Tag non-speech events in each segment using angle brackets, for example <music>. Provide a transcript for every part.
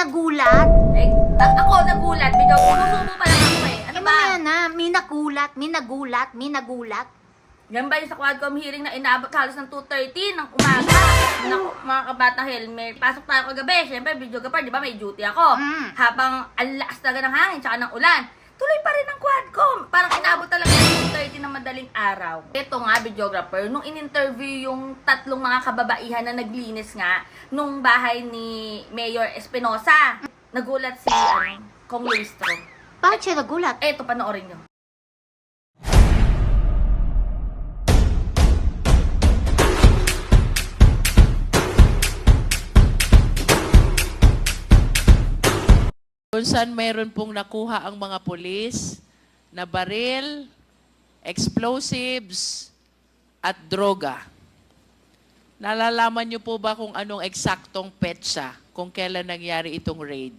nagulat. Eh, ako nagulat. Bigla sumusubo pa lang ako eh. Ano Ano ba? ba? na, may nagulat, may nagulat, may nagulat. Yan ba yung sa Quadcom hearing na inabot halos ng 2.30 ng umaga? Naku, mga kabatang helmet. Pasok tayo kagabi. Siyempre, video ka pa, di ba? May duty ako. Mm. Habang ang lakas talaga ng hangin, tsaka ng ulan. Tuloy pa rin ang Quadcom. Parang inabot talaga ng 2.30 ng madaling araw. Ito nga, videographer, nung in-interview yung tatlong mga kababaihan na naglinis nga nung bahay ni Mayor Espinosa, nagulat si, ano, Kong Luistro. Bakit siya nagulat? Eto, panoorin nyo. Kung saan mayroon pong nakuha ang mga pulis na baril, explosives, at droga. Nalalaman niyo po ba kung anong eksaktong petsa kung kailan nangyari itong raid?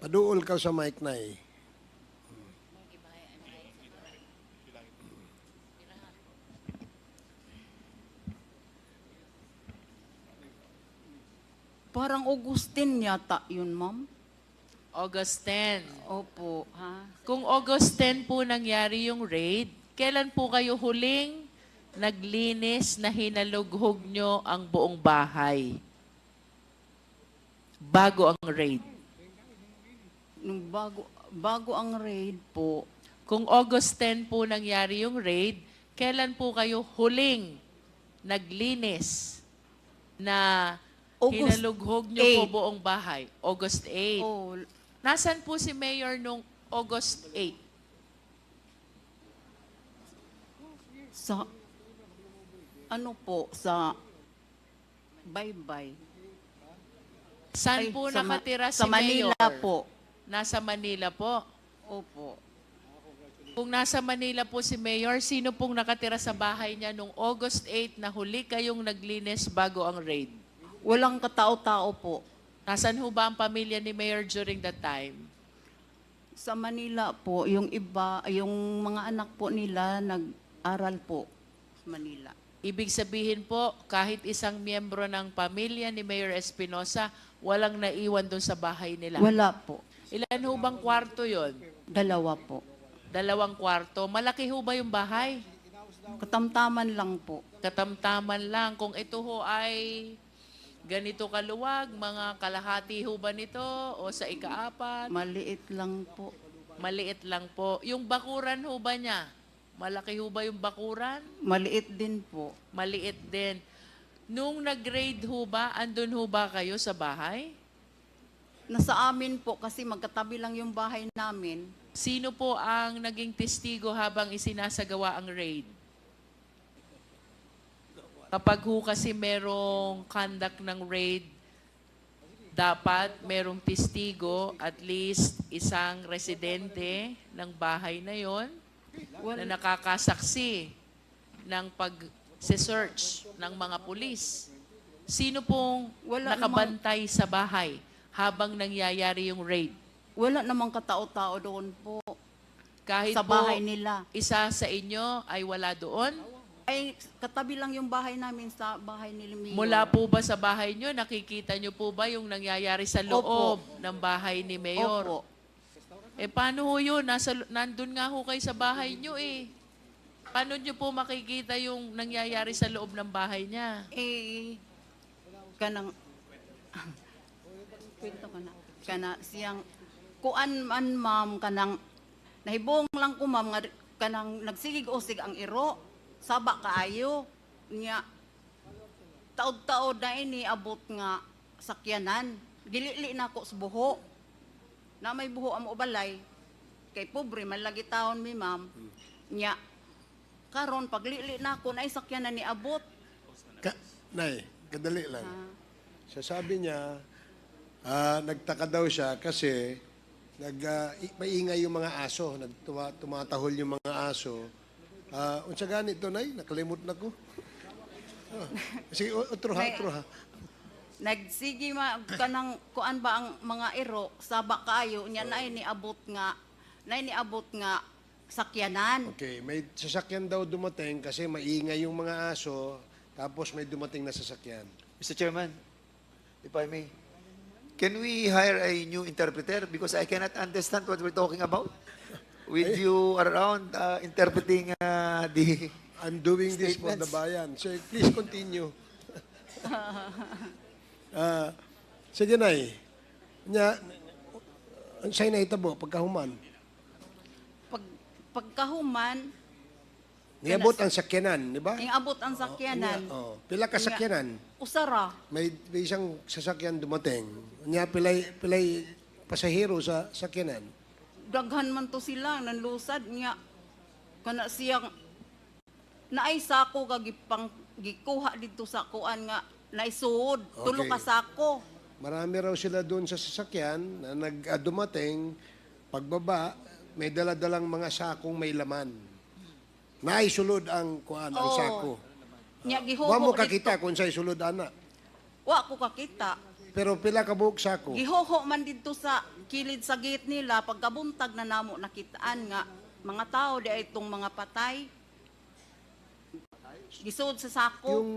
Paduol ka sa mic na eh. Parang Augustine yata yun, ma'am. August 10. Opo, ha? Kung August 10 po nangyari yung raid, kailan po kayo huling naglinis na hinalughog nyo ang buong bahay? Bago ang raid. Nung bago, bago ang raid po, Kung August 10 po nangyari yung raid, kailan po kayo huling naglinis na August hinalughog nyo po 8. buong bahay? August 8. oh, Nasaan po si Mayor nung August 8? sa, ano po, sa, bye-bye. Saan Ay, po sa Ma- nakatira si Sa Manila Mayor? po. Nasa Manila po. Opo. Kung nasa Manila po si Mayor, sino pong nakatira sa bahay niya nung August 8 na huli kayong naglinis bago ang raid? Walang katao-tao po. Nasaan ho ba ang pamilya ni Mayor during that time? Sa Manila po, yung iba, yung mga anak po nila nag-aral po sa Manila. Ibig sabihin po, kahit isang miyembro ng pamilya ni Mayor Espinosa, walang naiwan doon sa bahay nila. Wala po. Ilan ho bang kwarto yon? Dalawa po. Dalawang kwarto. Malaki ho ba yung bahay? Katamtaman lang po. Katamtaman lang. Kung ito ho ay ganito kaluwag, mga kalahati ho ba nito o sa ikaapat? Maliit lang po. Maliit lang po. Yung bakuran ho ba niya? Malaki ho ba yung bakuran? Maliit din po. Maliit din. Nung nag-grade ho ba, andun ho ba kayo sa bahay? Nasa amin po kasi magkatabi lang yung bahay namin. Sino po ang naging testigo habang isinasagawa ang raid? Kapag ho kasi merong conduct ng raid, dapat merong testigo, at least isang residente ng bahay na yon na nakakasaksi ng pag-search ng mga pulis. Sino pong Wala nakabantay sa bahay habang nangyayari yung raid? Wala namang katao-tao doon po Kahit sa po bahay nila. isa sa inyo ay wala doon? Ay, katabi lang yung bahay namin sa bahay ni Mayor. Mula po ba sa bahay nyo, nakikita nyo po ba yung nangyayari sa loob Opo. ng bahay ni Mayor? Opo. Eh paano ho yun? Nasa, nandun nga ho kayo sa bahay nyo eh. Paano nyo po makikita yung nangyayari sa loob ng bahay niya? Eh, kanang, <laughs> kwento ka na, kana siyang, kuan man ma'am, kanang, nahibong lang ko ma'am, kanang nagsigig-usig ang iro, saba kaayo, niya, taod-taod na ini abot nga sakyanan, gilili na ako sa buho, na may buho ang ubalay, kay pobre man lagi taon mi ma'am, niya, karon paglili na ako, na sakyanan ni abot, Ka, nay, kadali lang. Ah. Sasabi niya, ah, nagtaka daw siya kasi nag, i- maingay yung mga aso. Nagtuma, tumatahol yung mga aso. Ah, unsa gani to nay? Nakalimot na ko. Ah, sige, o- otro ha, Nay- otro ha. Nagsige ma kanang kuan ba ang mga iro saba kaayo nya na ni abot nga na ni abot nga sakyanan. Okay, may sasakyan daw dumating kasi maingay yung mga aso, tapos may dumating na sasakyan. Mr. Chairman, if I may, can we hire a new interpreter because I cannot understand what we're talking about? With you around uh, interpreting uh, the I'm doing this for the Statements. bayan. So please continue. <laughs> Ah, sige na Nya, ang sa'yo na itabo, pagkahuman. Pag, pagkahuman, Niabot ang sakyanan, di ba? ing abot ang sakyanan, Oh, pila ka sakyanan. usara. May, may isang sasakyan dumating. Nya, pilay, pilay pasahero sa sakyanan. Daghan man to sila nanlusad niya kana siyang naay sako ka gipang gikuha dito sa kuan nga naisuod tulo Okay. ka sako Marami raw sila doon sa sasakyan na nag ah, pagbaba, may daladalang mga sakong may laman. Naisulod ang kuan ang Oo. sako. nya gihuho Wa mo dito. kakita kung sa'y sulod ana. wa ko kakita Pero pila ka buok sako. gihuho man dito sa kilid sa gate nila pagkabuntag na namo nakitaan nga mga tao di ay itong mga patay gisud sa sako Yung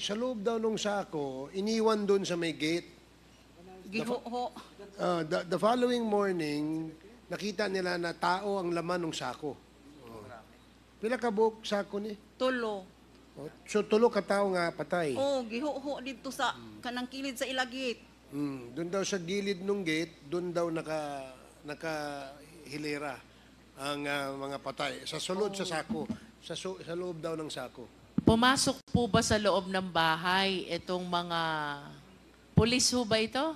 sa loob daw ng sako, iniwan doon sa may gate. gihuho Ah, the, the following morning, nakita nila na tao ang laman ng sako. Oh. Pila ka buok sako ni? tulo Oh, So tulo ka tao nga patay. oh gihuho dito sa kanang kilid sa ilagit Mm, doon daw sa gilid ng gate, doon daw naka nakahilera ang ah, mga patay. Sa sulod sa sako, sa, su- sa loob daw ng sako. Pumasok po ba sa loob ng bahay itong mga pulis ho ba ito?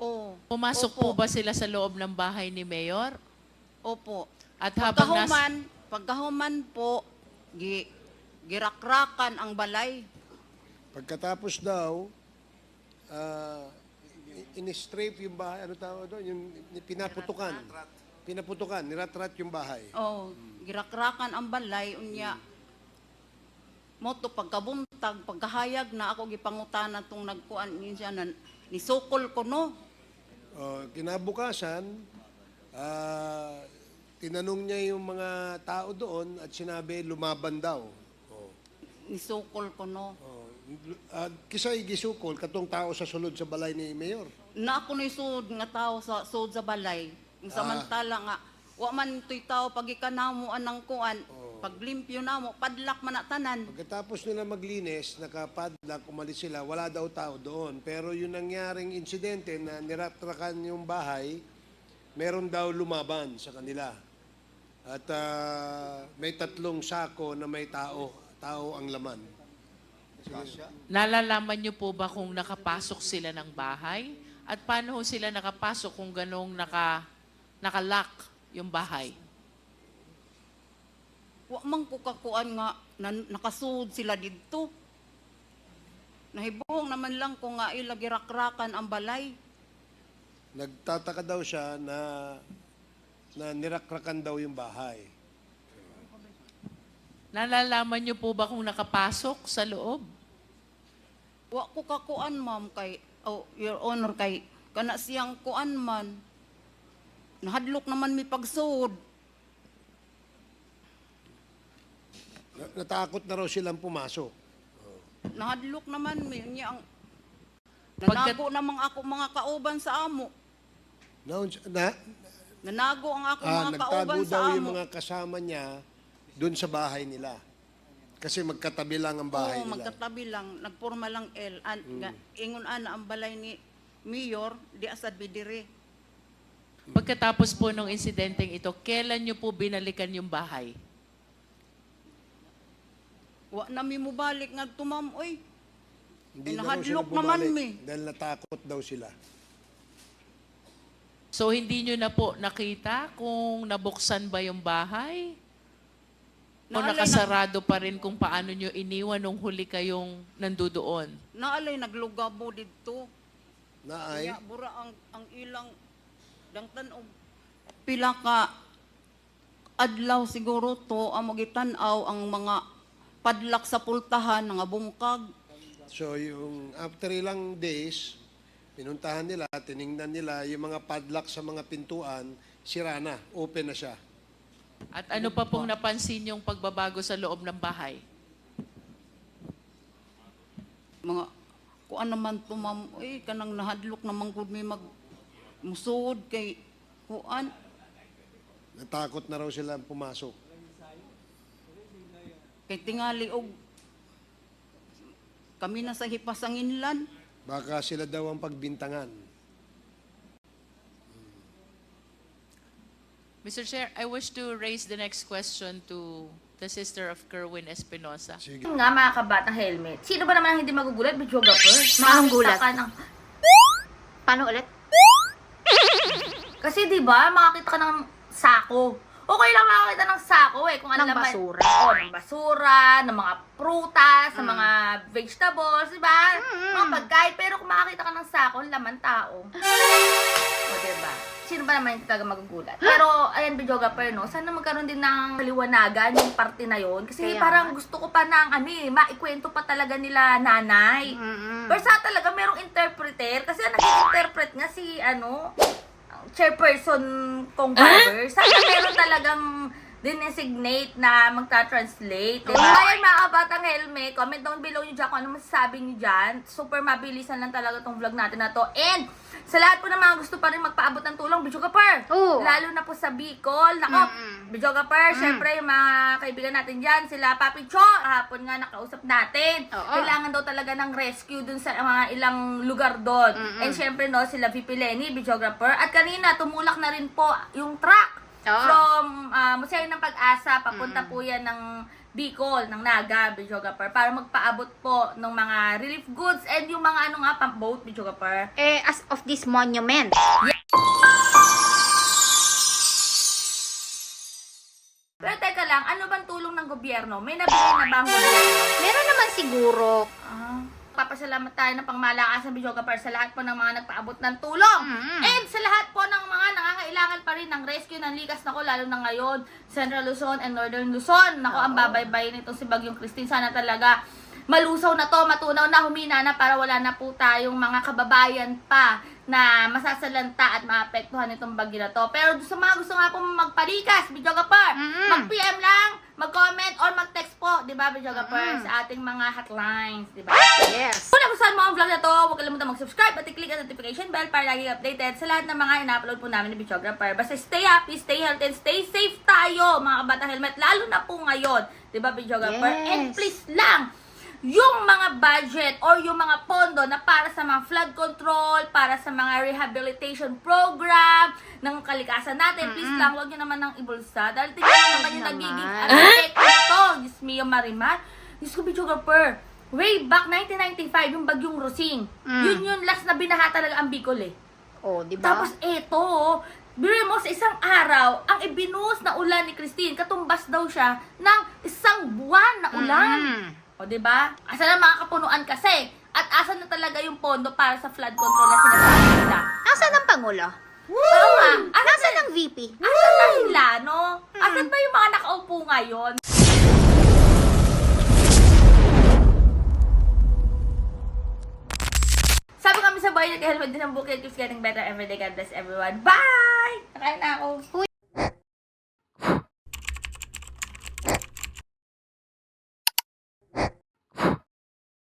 Oh. Pumasok Opo. po ba sila sa loob ng bahay ni Mayor? Opo. At habang nas... Pagkahuman, pagkahuman po, gi, girakrakan ang balay. Pagkatapos daw, ah, in-strafe yung bahay, ano tawag doon? Yung pinaputukan. Pinaputukan, niratrat yung bahay. Oh, girakrakan ang balay unya. Moto pagkabuntag, pagkahayag na ako gipangutanan tong nagkuan niya siya na nisukol ko no. Oh, kinabukasan, ah, tinanong niya yung mga tao doon at sinabi lumaban daw. Oh. Nisukol ko no. Oh, uh, kisay gisukol katong tao sa sulod sa balay ni Mayor. Na ako ni sud nga tao sa sud sa balay. Ang samantala nga wa man tuy tao pag ikanamo anang kuan, pag limpyo namo padlak man na tanan. Pagkatapos nila maglinis, nakapadlock, umalis sila, wala daw tao doon. Pero yung nangyaring insidente na niratrakan yung bahay, meron daw lumaban sa kanila. At ah, may tatlong sako na may tao, tao ang laman. Nalalaman niyo po ba kung nakapasok sila ng bahay? At paano ho sila nakapasok kung ganong naka, nakalock yung bahay? Wa man ko kakuan nga na, nakasud sila didto. Nahibong naman lang ko nga ilagirakrakan ang balay. Nagtataka daw siya na na nirakrakan daw yung bahay. Nalalaman niyo po ba kung nakapasok sa loob? Wa ko kakuan ma'am kay oh, your honor kay kana siyang kuan man. Nahadlok naman mi pagsud. Na- Natakot na raw silang pumasok. Nahadlok naman mi niya ang Pagkat- Nanago namang ako mga kauban sa amo. Na, na, Nanago ang ako ah, mga nagtago kauban sa daw amo. yung mga kasama niya doon sa bahay nila. Kasi magkatabi lang ang bahay Oo, nila. magkatabi lang, nagporma lang L. An, nga, ingon ana ang balay ni Mayor, di asad bidire. Pagkatapos po ng insidenteng ito, kailan niyo po binalikan yung bahay? Wa na mi mo balik nga tumam, oy. Hindi na raw sila nahadlok naman bumalik mi. Dahil natakot daw sila. So hindi niyo na po nakita kung nabuksan ba yung bahay? O Naalay nakasarado pa rin kung paano niyo iniwan nung huli kayong nandudoon? Naalay naglugabo didto. Na ay, Kaya bura ang ang ilang dangtan og pila ka adlaw siguro to ang magitan-aw ang mga padlak sa pultahan nga bungkag. so yung after ilang days, pinuntahan nila, tiningnan nila yung mga padlock sa mga pintuan, sira na, open na siya. At ano pa pong napansin yung pagbabago sa loob ng bahay? mga kuan naman to ma'am eh kanang nahadlok naman gud may mag musud kay kuan Natakot na raw sila pumasok. kay tingali og kami na sa hipasanginlan Baka sila daw ang pagbintangan. Mr. Chair, I wish to raise the next question to the sister of Kerwin Espinosa. Sige. Yun nga mga kabatang helmet. Sino ba naman ang hindi magugulat? Videographer? Anong Makakita gulat? ka ng... Paano ulit? Kasi di ba makakita ka ng sako. Okay lang makakita ng sako eh. Kung ano Ng laman. basura. Oo, ng basura, ng mga prutas, ng mga vegetables, di ba? Mga pagkain. Pero kung makakita ka ng sako, laman tao. <laughs> O, diba? Sino ba naman yung talaga magugulat? Pero, ayan, videographer, no? Sana magkaroon din ng kaliwanagan yung parte na yon Kasi Kaya parang nga. gusto ko pa ng, ano eh, maikwento pa talaga nila nanay. Mm-mm. Pero sa talaga, merong interpreter. Kasi ang nag-interpret nga si, ano, chairperson kong barber. Sana meron talagang dinesignate na magta-translate. Diba? Ayan mga kabatang helmet, comment down below nyo dyan kung ano masasabi nyo dyan. Super mabilisan lang talaga tong vlog natin na to. And, sa lahat po ng mga gusto pa rin magpaabot ng tulong, Bidyo Kapar. Oo. Lalo na po sa Bicol. Nako. Bidyo Kapar, syempre yung mga kaibigan natin dyan, sila Papi Cho. Kahapon nga nakausap natin. Oo. Kailangan daw talaga ng rescue dun sa mga ilang lugar doon. Mm-mm. And syempre no, sila VP Lenny, videographer. At kanina, tumulak na rin po yung truck Oo. from uh, Museo ng Pag-asa. Papunta po yan ng Bicol, ng Naga, videographer. Para magpaabot po ng mga relief goods and yung mga ano nga, pump boat, videographer. Eh, as of this monument. Pero teka lang, ano bang tulong ng gobyerno? May nabigay na ba ang gobyerno? Meron naman siguro. Ah, papasalamat tayo ng pangmalakasan Bidyoga para sa lahat po ng mga nagpaabot ng tulong. Mm. And sa lahat po ng mga nangangailangan pa rin ng rescue ng likas nako lalo na ngayon, Central Luzon and Northern Luzon. Nako, ang babaybay nitong si Bagyong Christine. Sana talaga malusaw na to, matunaw na, humina na para wala na po tayong mga kababayan pa na masasalanta at maapektuhan itong bagyo na to. Pero sa mga gusto nga po magpalikas, Bidyoga pa, Mm-mm. mag-PM lang, mag-comment or mag-text po, di ba, Bidyoga pa, Mm-mm. sa ating mga hotlines, di ba? Yes. Kung nagustuhan mo ang vlog na to, huwag kalimutan mag-subscribe at i-click ang notification bell para lagi updated sa lahat ng mga ina-upload po namin ni Videographer. Basta stay happy, stay healthy, and stay safe tayo, mga kabata helmet, lalo na po ngayon. Di ba, Videographer? Yes. And please lang, yung mga budget or yung mga pondo na para sa mga flood control, para sa mga rehabilitation program ng kalikasan natin, please lang, huwag nyo naman nang ibulsa. Dahil tingnan nyo naman yung naman. nagiging epekto nito. Diyos mio, Marimar. Diyos ko, videographer. Way back 1995, yung bagyong Rosing. Mm. Yun yung last na binaha talaga ang Bicol eh. Oh, di ba? Tapos eto, biro mo sa isang araw, ang ibinuhos na ulan ni Christine, katumbas daw siya ng isang buwan na ulan. Mm. O, di ba? Asan ang mga kapunuan kasi? At asan na talaga yung pondo para sa flood control na sinasabi nila? Nasaan ang Pangulo? Oo nga. Asan, Nasaan ang VP? asan na sila, no? Asan ba yung mga nakaupo ngayon? Sabi kami sa boy, nag-helmet din ang bukid. Keeps getting better every day. God bless everyone. Bye! Nakain na ako.